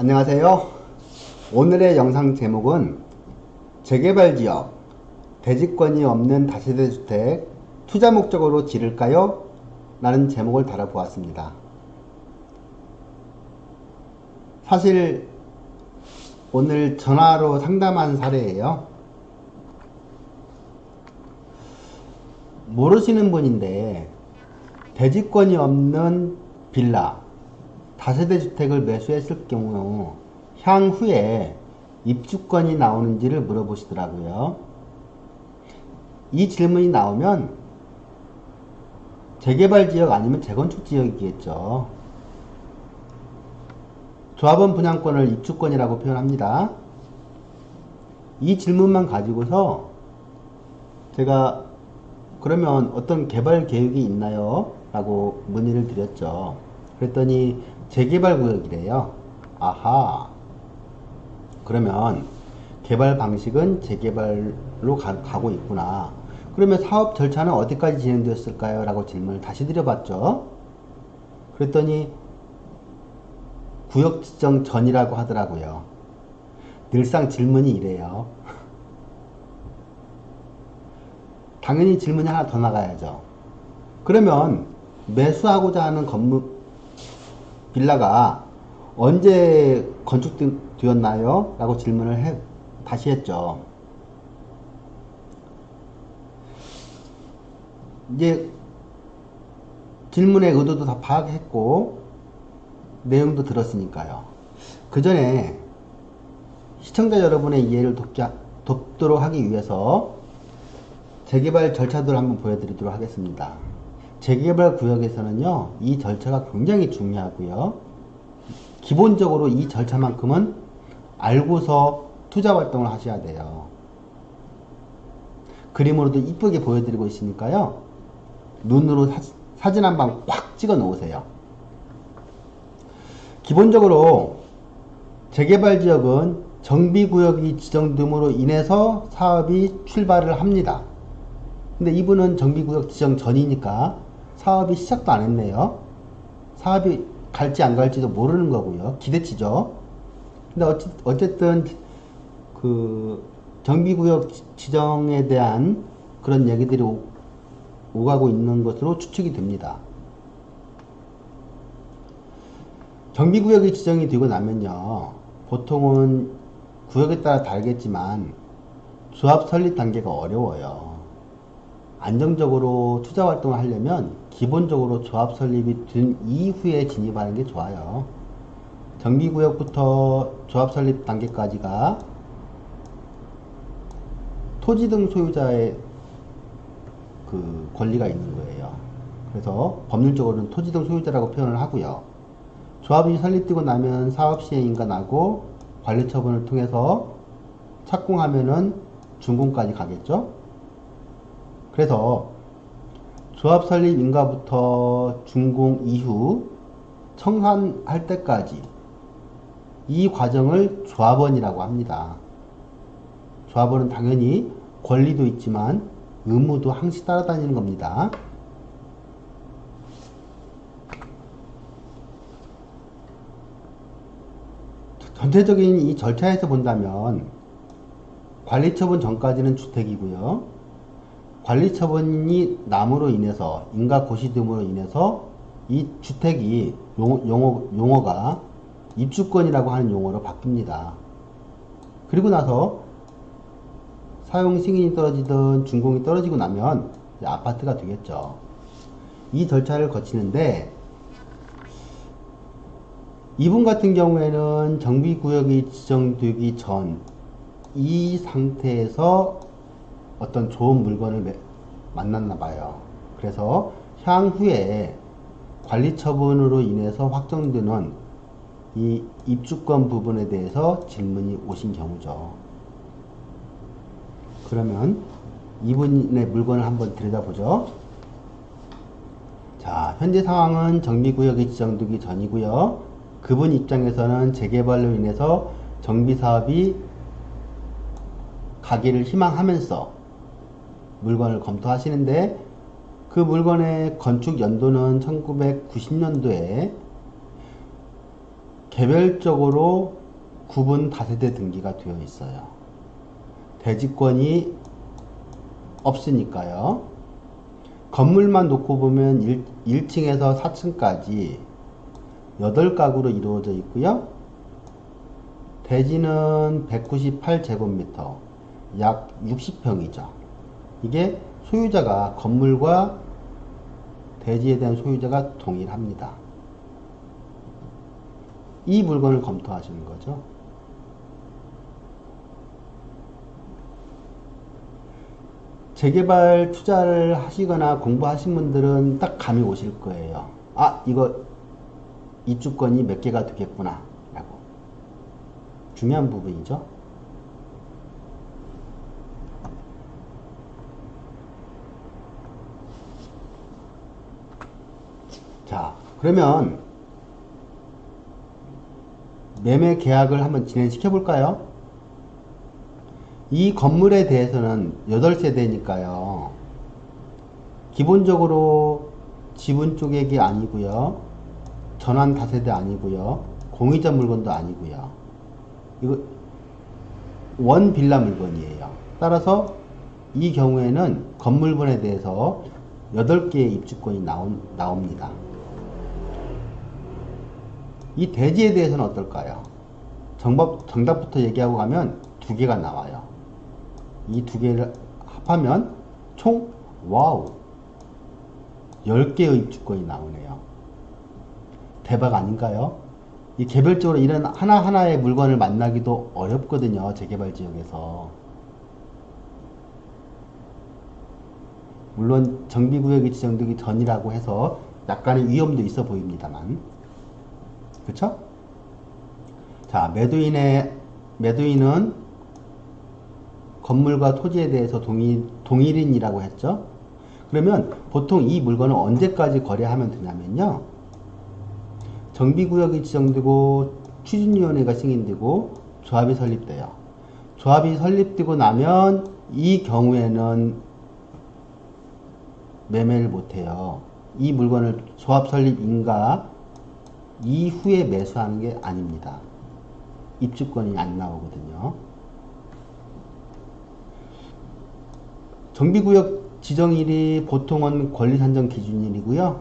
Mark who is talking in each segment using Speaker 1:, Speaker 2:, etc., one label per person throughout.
Speaker 1: 안녕하세요. 오늘의 영상 제목은 재개발 지역, 대지권이 없는 다세대 주택 투자 목적으로 지를까요? 라는 제목을 달아보았습니다. 사실 오늘 전화로 상담한 사례예요. 모르시는 분인데 대지권이 없는 빌라, 다세대 주택을 매수했을 경우 향후에 입주권이 나오는지를 물어보시더라고요. 이 질문이 나오면 재개발 지역 아니면 재건축 지역이겠죠. 조합원 분양권을 입주권이라고 표현합니다. 이 질문만 가지고서 제가 그러면 어떤 개발 계획이 있나요? 라고 문의를 드렸죠. 그랬더니 재개발 구역이래요. 아하. 그러면 개발 방식은 재개발로 가, 고 있구나. 그러면 사업 절차는 어디까지 진행되었을까요? 라고 질문을 다시 드려봤죠. 그랬더니 구역 지정 전이라고 하더라고요. 늘상 질문이 이래요. 당연히 질문이 하나 더 나가야죠. 그러면 매수하고자 하는 건물 빌라가 언제 건축되었나요? 라고 질문을 해, 다시 했죠. 이제 질문의 의도도 다 파악했고 내용도 들었으니까요. 그 전에 시청자 여러분의 이해를 돕기, 돕도록 하기 위해서 재개발 절차들을 한번 보여드리도록 하겠습니다. 재개발 구역에서는요, 이 절차가 굉장히 중요하고요. 기본적으로 이 절차만큼은 알고서 투자 활동을 하셔야 돼요. 그림으로도 이쁘게 보여드리고 있으니까요. 눈으로 사, 진 한방꽉 찍어 놓으세요. 기본적으로 재개발 지역은 정비구역이 지정됨으로 인해서 사업이 출발을 합니다. 근데 이분은 정비구역 지정 전이니까 사업이 시작도 안 했네요. 사업이 갈지 안 갈지도 모르는 거고요. 기대치죠. 근데 어찌, 어쨌든 그 정비구역 지정에 대한 그런 얘기들이 오, 오가고 있는 것으로 추측이 됩니다. 정비구역이 지정이 되고 나면요. 보통은 구역에 따라 다르겠지만 조합 설립 단계가 어려워요. 안정적으로 투자 활동을 하려면 기본적으로 조합 설립이 된 이후에 진입하는 게 좋아요. 정비구역부터 조합 설립 단계까지가 토지 등 소유자의 그 권리가 있는 거예요. 그래서 법률적으로는 토지 등 소유자라고 표현을 하고요. 조합이 설립되고 나면 사업 시행인가 나고 관리 처분을 통해서 착공하면은 준공까지 가겠죠. 그래서 조합 설립 인가부터 준공 이후 청산할 때까지 이 과정을 조합원이라고 합니다. 조합원은 당연히 권리도 있지만 의무도 항시 따라다니는 겁니다. 전체적인 이 절차에서 본다면 관리처분 전까지는 주택이고요. 관리처분이 남으로 인해서 인가 고시 등으로 인해서 이 주택이 용어, 용어, 용어 가 입주권이라고 하는 용어로 바뀝니다. 그리고 나서 사용 승인이 떨어지든 준공이 떨어지고 나면 아파트가 되겠죠. 이 절차를 거치는데 이분 같은 경우에는 정비구역이 지정되기 전 이 상태에서 어떤 좋은 물건을 만났나 봐요. 그래서 향후에 관리 처분으로 인해서 확정되는 이 입주권 부분에 대해서 질문이 오신 경우죠. 그러면 이분의 물건을 한번 들여다보죠. 자, 현재 상황은 정비구역이 지정되기 전이고요. 그분 입장에서는 재개발로 인해서 정비사업이 가기를 희망하면서 물건을 검토하시는데 그 물건의 건축 연도는 1990년도에 개별적으로 구분 다세대 등기가 되어 있어요. 대지권이 없으니까요. 건물만 놓고 보면 1, 1층에서 4층까지 8가구로 이루어져 있고요. 대지는 198제곱미터, 약 60평이죠. 이게 소유자가 건물과 대지에 대한 소유자가 동일합니다. 이 물건을 검토하시는 거죠. 재개발 투자를 하시거나 공부하신 분들은 딱 감이 오실 거예요. 아, 이거 입주권이 몇 개가 되겠구나. 라고. 중요한 부분이죠. 자, 그러면 매매 계약을 한번 진행시켜 볼까요? 이 건물에 대해서는 8세대니까요. 기본적으로 지분 쪼개기 아니고요. 전환 다세대 아니고요. 공유자 물건도 아니고요. 이거 원 빌라 물건이에요. 따라서 이 경우에는 건물분에 대해서 8개의 입주권이 나온, 나옵니다. 이 대지에 대해서는 어떨까요? 정답, 정답부터 얘기하고 가면 두 개가 나와요. 이 두 개를 합하면 총, 와우, 10개의 입주권이 나오네요. 대박 아닌가요? 이 개별적으로 이런 하나하나의 물건을 만나기도 어렵거든요. 재개발 지역에서. 물론 정비구역이 지정되기 전이라고 해서 약간의 위험도 있어 보입니다만. 그쵸? 자, 매도인의, 매도인은 건물과 토지에 대해서 동일, 동일인이라고 했죠? 그러면 보통 이 물건을 언제까지 거래하면 되냐면요. 정비구역이 지정되고 추진위원회가 승인되고 조합이 설립돼요. 조합이 설립되고 나면 이 경우에는 매매를 못해요. 이 물건을 조합 설립 인가 이후에 매수하는 게 아닙니다. 입주권이 안 나오거든요. 정비구역 지정일이 보통은 권리산정 기준일이고요.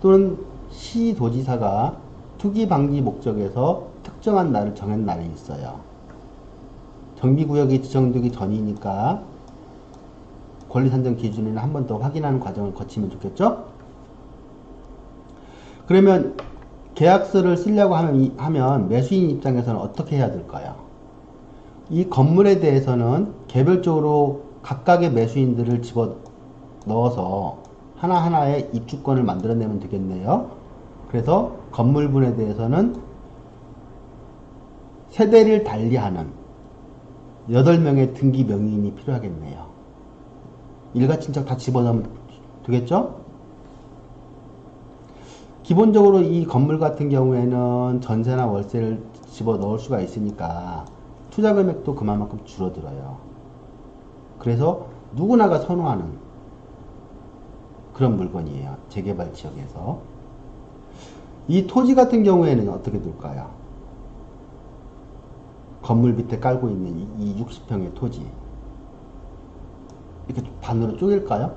Speaker 1: 또는 시도지사가 투기 방지 목적에서 특정한 날을 정한 날이 있어요. 정비구역이 지정되기 전이니까 권리산정 기준일을 한 번 더 확인하는 과정을 거치면 좋겠죠? 그러면 계약서를 쓰려고 하면, 하면 매수인 입장에서는 어떻게 해야 될까요? 이 건물에 대해서는 개별적으로 각각의 매수인들을 집어 넣어서 하나하나의 입주권을 만들어내면 되겠네요. 그래서 건물분에 대해서는 세대를 달리하는 8명의 등기 명의인이 필요하겠네요. 일가친척 다 집어넣으면 되겠죠? 기본적으로 이 건물 같은 경우에는 전세나 월세를 집어 넣을 수가 있으니까 투자 금액도 그만큼 줄어들어요. 그래서 누구나가 선호하는 그런 물건이에요. 재개발 지역에서. 이 토지 같은 경우에는 어떻게 될까요? 건물 밑에 깔고 있는 이 60평의 토지. 이렇게 반으로 쪼갤까요?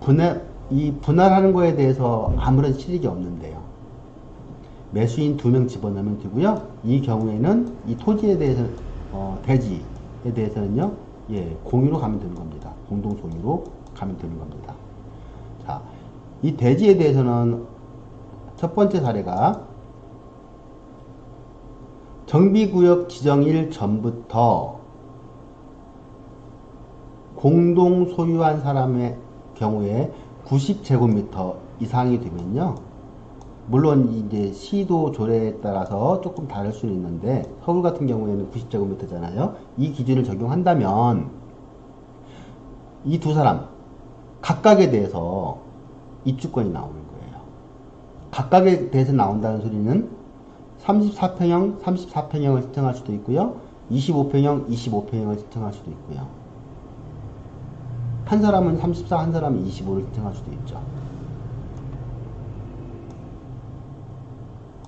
Speaker 1: 분해, 이 분할하는 거에 대해서 아무런 실익이 없는데요. 매수인 두 명 집어넣으면 되고요. 이 경우에는 이 토지에 대해서 어, 대지에 대해서는요, 예, 공유로 가면 되는 겁니다. 공동 소유로 가면 되는 겁니다. 자, 이 대지에 대해서는 첫 번째 사례가 정비구역 지정일 전부터 공동 소유한 사람의 경우에 90제곱미터 이상이 되면요. 물론 이제 시도 조례에 따라서 조금 다를 수는 있는데 서울 같은 경우에는 90제곱미터잖아요. 이 기준을 적용한다면 이 두 사람 각각에 대해서 입주권이 나오는 거예요. 각각에 대해서 나온다는 소리는 34평형, 34평형을 신청할 수도 있고요. 25평형, 25평형을 신청할 수도 있고요. 한 사람은 34, 한 사람은 25를 신청할 수도 있죠.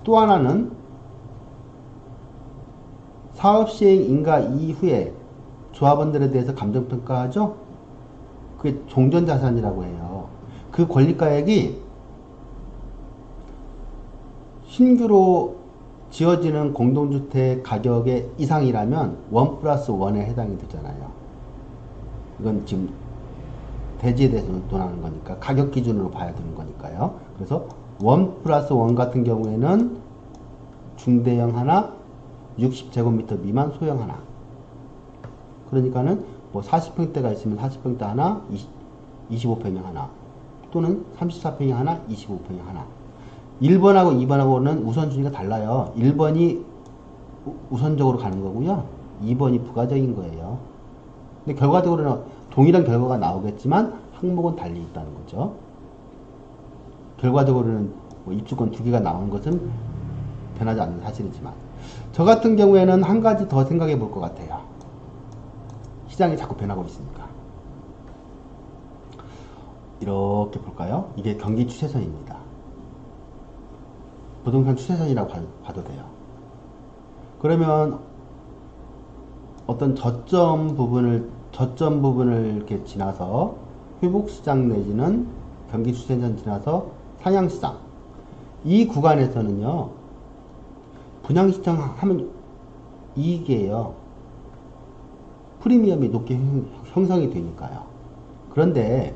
Speaker 1: 또 하나는 사업 시행 인가 이후에 조합원들에 대해서 감정평가하죠? 그게 종전자산이라고 해요. 그 권리가액이 신규로 지어지는 공동주택 가격의 이상이라면 원 플러스 원에 해당이 되잖아요. 이건 지금 대지에 대해서 논하는 거니까 가격 기준으로 봐야 되는 거니까요. 그래서 원 플러스 원 같은 경우에는 중대형 하나, 60제곱미터 미만 소형 하나. 그러니까는 뭐 40평대가 있으면 40평대 하나, 20, 25평형 하나, 또는 34평형 하나, 25평형 하나. 1번하고 2번하고는 우선순위가 달라요. 1번이 우선적으로 가는 거고요. 2번이 부가적인 거예요. 근데 결과적으로는 동일한 결과가 나오겠지만 항목은 달리 있다는 거죠. 결과적으로는 뭐 입주권 두 개가 나오는 것은 변하지 않는 사실이지만 저 같은 경우에는 한 가지 더 생각해 볼 것 같아요. 시장이 자꾸 변하고 있으니까. 이렇게 볼까요? 이게 경기 추세선입니다. 부동산 추세선이라고 봐도 돼요. 그러면 어떤 저점 부분을 저점 부분을 이렇게 지나서 회복시장 내지는 경기 추세선 지나서 상향시장. 이 구간에서는요 분양시장 하면 이익이에요. 프리미엄이 높게 형성이 되니까요. 그런데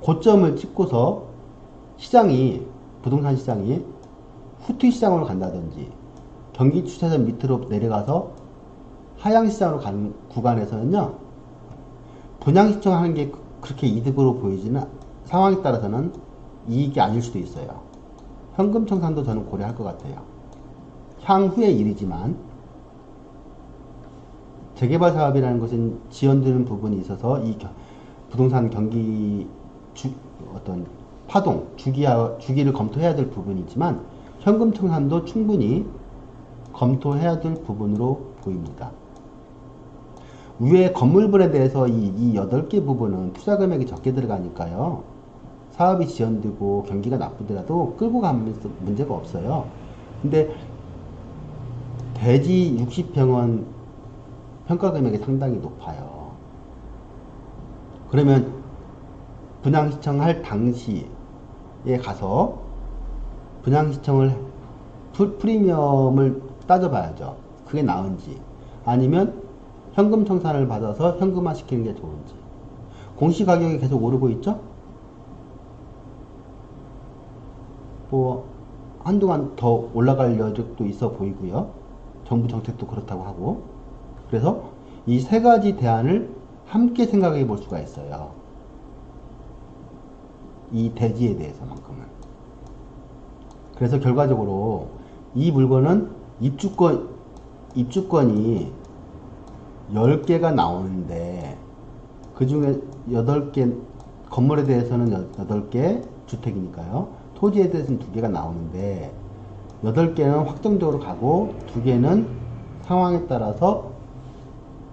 Speaker 1: 고점을 찍고서 시장이 부동산 시장이 후퇴 시장으로 간다든지 경기 추세선 밑으로 내려가서 하향 시장으로 가는 구간에서는요 분양 시청하는 게 그렇게 이득으로 보이지는 상황에 따라서는 이익이 아닐 수도 있어요. 현금 청산도 저는 고려할 것 같아요. 향후의 일이지만 재개발 사업이라는 것은 지연되는 부분이 있어서 이 부동산 경기 주, 어떤 파동, 주기와, 주기를 검토해야 될 부분이지만 현금 청산도 충분히 검토해야 될 부분으로 보입니다. 위에 건물분에 대해서 이, 이 8개 부분은 투자 금액이 적게 들어가니까요. 사업이 지연되고 경기가 나쁘더라도 끌고 가면서 문제가 없어요. 근데 대지 60평은 평가 금액이 상당히 높아요. 그러면 분양 시청할 당시에 가서 분양 시청을 프리미엄을 따져봐야죠. 그게 나은지 아니면 현금 청산을 받아서 현금화 시키는 게 좋은지 공시 가격이 계속 오르고 있죠? 뭐 한동안 더 올라갈 여력도 있어 보이고요. 정부 정책도 그렇다고 하고 그래서 이 세 가지 대안을 함께 생각해 볼 수가 있어요. 이 대지에 대해서만큼은. 그래서 결과적으로 이 물건은 입주권, 입주권이 10개가 나오는데 그 중에 8개, 건물에 대해서는 8개 주택이니까요. 토지에 대해서는 2개가 나오는데 8개는 확정적으로 가고 2개는 상황에 따라서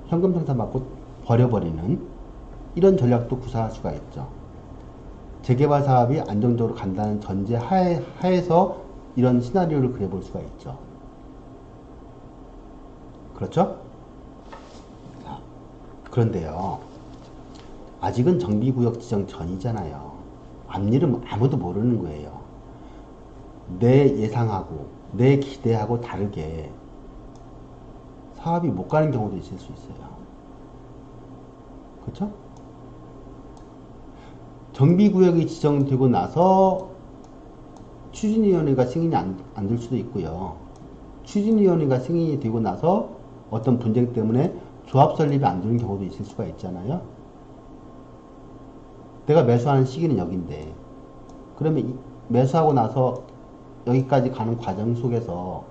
Speaker 1: 현금 청산 받고 버려버리는 이런 전략도 구사할 수가 있죠. 재개발 사업이 안정적으로 간다는 전제 하에, 하에서 이런 시나리오를 그려볼 수가 있죠. 그렇죠? 그런데요. 아직은 정비구역 지정 전이잖아요. 앞일은 아무도 모르는 거예요. 내 예상하고 내 기대하고 다르게 사업이 못 가는 경우도 있을 수 있어요. 그렇죠? 정비구역이 지정되고 나서 추진위원회가 승인이 안될 수도 있고요. 추진위원회가 승인이 되고 나서 어떤 분쟁 때문에 조합 설립이 안 되는 경우도 있을 수가 있잖아요. 내가 매수하는 시기는 여기인데 그러면 매수하고 나서 여기까지 가는 과정 속에서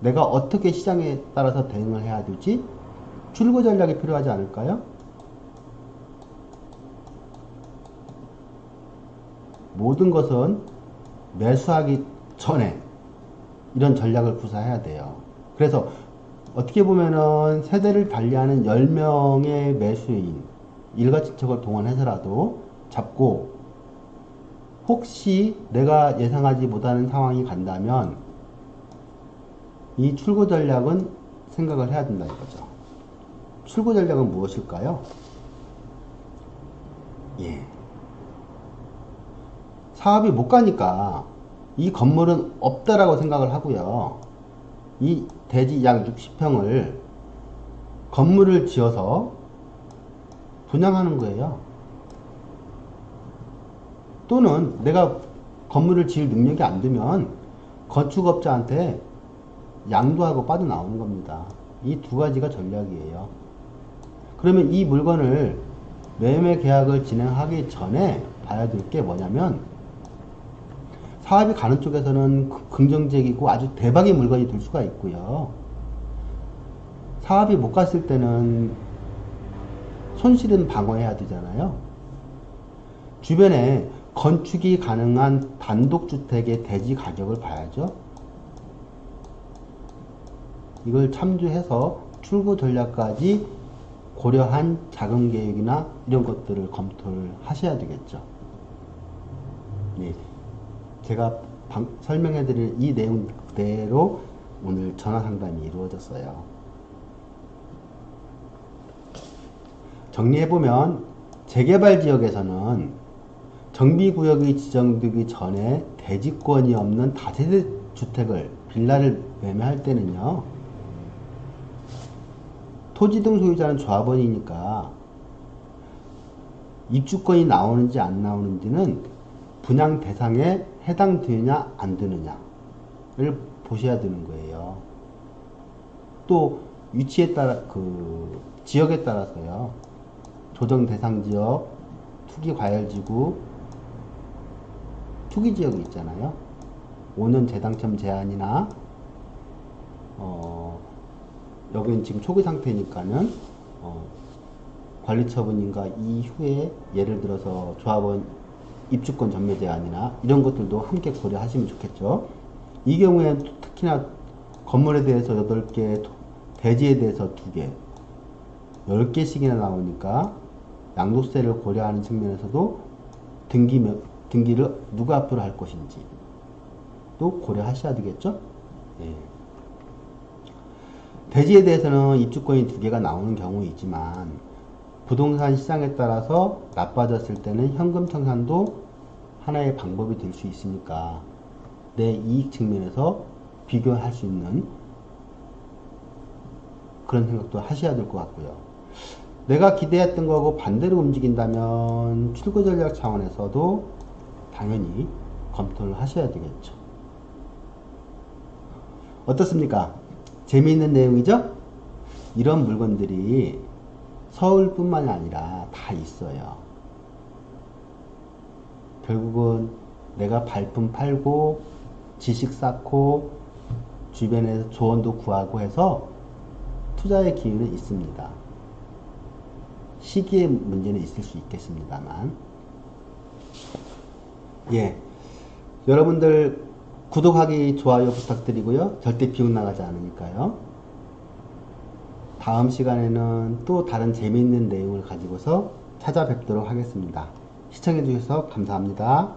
Speaker 1: 내가 어떻게 시장에 따라서 대응을 해야 될지 출구 전략이 필요하지 않을까요? 모든 것은 매수하기 전에 이런 전략을 구사해야 돼요. 그래서 어떻게 보면은 세대를 달리하는 10명의 매수인 일가친척을 동원해서라도 잡고 혹시 내가 예상하지 못하는 상황이 간다면 이 출구 전략은 생각을 해야 된다 이거죠. 출구 전략은 무엇일까요? 예. 사업이 못 가니까 이 건물은 없다라고 생각을 하고요. 이 대지 약 60평을 건물을 지어서 분양하는 거예요. 또는 내가 건물을 지을 능력이 안 되면 건축업자한테 양도하고 빠져나오는 겁니다. 이 두 가지가 전략이에요. 그러면 이 물건을 매매 계약을 진행하기 전에 봐야 될 게 뭐냐면 사업이 가는 쪽에서는 그- 긍정적이고 아주 대박의 물건이 될 수가 있고요. 사업이 못 갔을 때는 손실은 방어해야 되잖아요. 주변에 건축이 가능한 단독주택의 대지 가격을 봐야죠. 이걸 참조해서 출구 전략까지 고려한 자금 계획이나 이런 것들을 검토를 하셔야 되겠죠. 네. 제가 방- 설명해드릴 이 내용대로 오늘 전화 상담이 이루어졌어요. 정리해보면 재개발 지역에서는 정비구역이 지정되기 전에 대지권이 없는 다세대 주택을 빌라를 매매할 때는요 토지 등 소유자는 조합원이니까 입주권이 나오는지 안 나오는지는 분양 대상에 해당되느냐 안 되느냐를 보셔야 되는 거예요. 또 위치에 따라 그 지역에 따라서요. 조정 대상 지역, 투기 과열 지구, 투기 지역이 있잖아요. 5년 재당첨 제한이나 어 여기는 지금 초기 상태니까는 어, 관리 처분인가 이후에 예를 들어서 조합원 입주권 전매 제한이나 이런 것들도 함께 고려하시면 좋겠죠. 이 경우에는 또 특히나 건물에 대해서 8개, 대지에 대해서 2개, 10개씩이나 나오니까 양도세를 고려하는 측면에서도 등기, 등기를 누가 앞으로 할 것인지 또 고려하셔야 되겠죠. 예. 대지에 대해서는 입주권이 두 개가 나오는 경우이지만 부동산 시장에 따라서 나빠졌을 때는 현금 청산도 하나의 방법이 될 수 있으니까 내 이익 측면에서 비교할 수 있는 그런 생각도 하셔야 될 것 같고요. 내가 기대했던 거하고 반대로 움직인다면 출구 전략 차원에서도 당연히 검토를 하셔야 되겠죠. 어떻습니까? 재미있는 내용이죠? 이런 물건들이 서울뿐만 아니라 다 있어요. 결국은 내가 발품 팔고 지식 쌓고 주변에서 조언도 구하고 해서 투자의 기회는 있습니다. 시기의 문제는 있을 수 있겠습니다만 예 여러분들 구독하기 좋아요 부탁드리고요 절대 비웃 나가지 않으니까요 다음 시간에는 또 다른 재미있는 내용을 가지고서 찾아뵙도록 하겠습니다. 시청해 주셔서 감사합니다